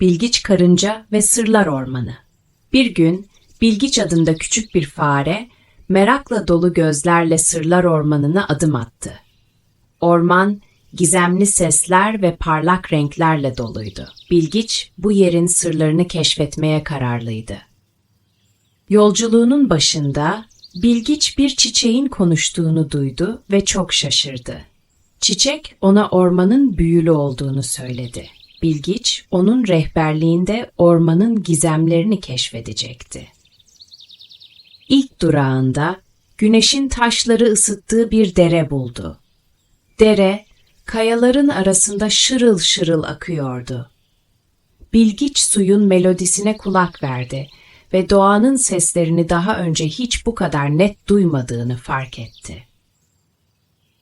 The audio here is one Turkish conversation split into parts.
Bilgiç Karınca ve Sırlar Ormanı. Bir gün Bilgiç adında küçük bir fare merakla dolu gözlerle Sırlar Ormanı'na adım attı. Orman gizemli sesler ve parlak renklerle doluydu. Bilgiç bu yerin sırlarını keşfetmeye kararlıydı. Yolculuğunun başında Bilgiç bir çiçeğin konuştuğunu duydu ve çok şaşırdı. Çiçek ona ormanın büyülü olduğunu söyledi. Bilgiç onun rehberliğinde ormanın gizemlerini keşfedecekti. İlk durağında güneşin taşları ısıttığı bir dere buldu. Dere, kayaların arasında şırıl şırıl akıyordu. Bilgiç suyun melodisine kulak verdi ve doğanın seslerini daha önce hiç bu kadar net duymadığını fark etti.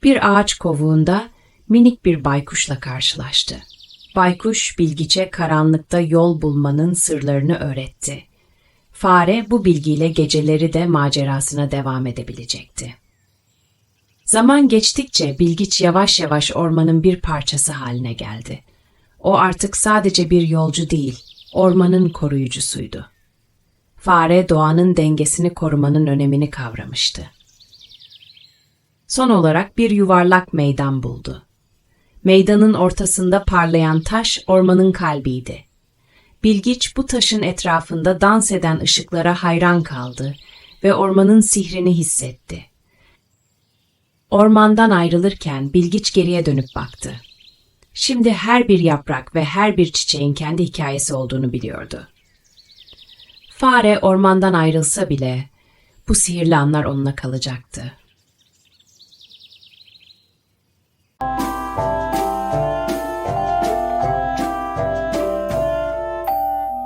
Bir ağaç kovuğunda minik bir baykuşla karşılaştı. Baykuş Bilgiç'e karanlıkta yol bulmanın sırlarını öğretti. Fare bu bilgiyle geceleri de macerasına devam edebilecekti. Zaman geçtikçe Bilgiç yavaş yavaş ormanın bir parçası haline geldi. O artık sadece bir yolcu değil, ormanın koruyucusuydu. Fare doğanın dengesini korumanın önemini kavramıştı. Son olarak bir yuvarlak meydan buldu. Meydanın ortasında parlayan taş ormanın kalbiydi. Bilgiç bu taşın etrafında dans eden ışıklara hayran kaldı ve ormanın sihrini hissetti. Ormandan ayrılırken Bilgiç geriye dönüp baktı. Şimdi her bir yaprak ve her bir çiçeğin kendi hikayesi olduğunu biliyordu. Fare ormandan ayrılsa bile bu sihirli anlar onunla kalacaktı.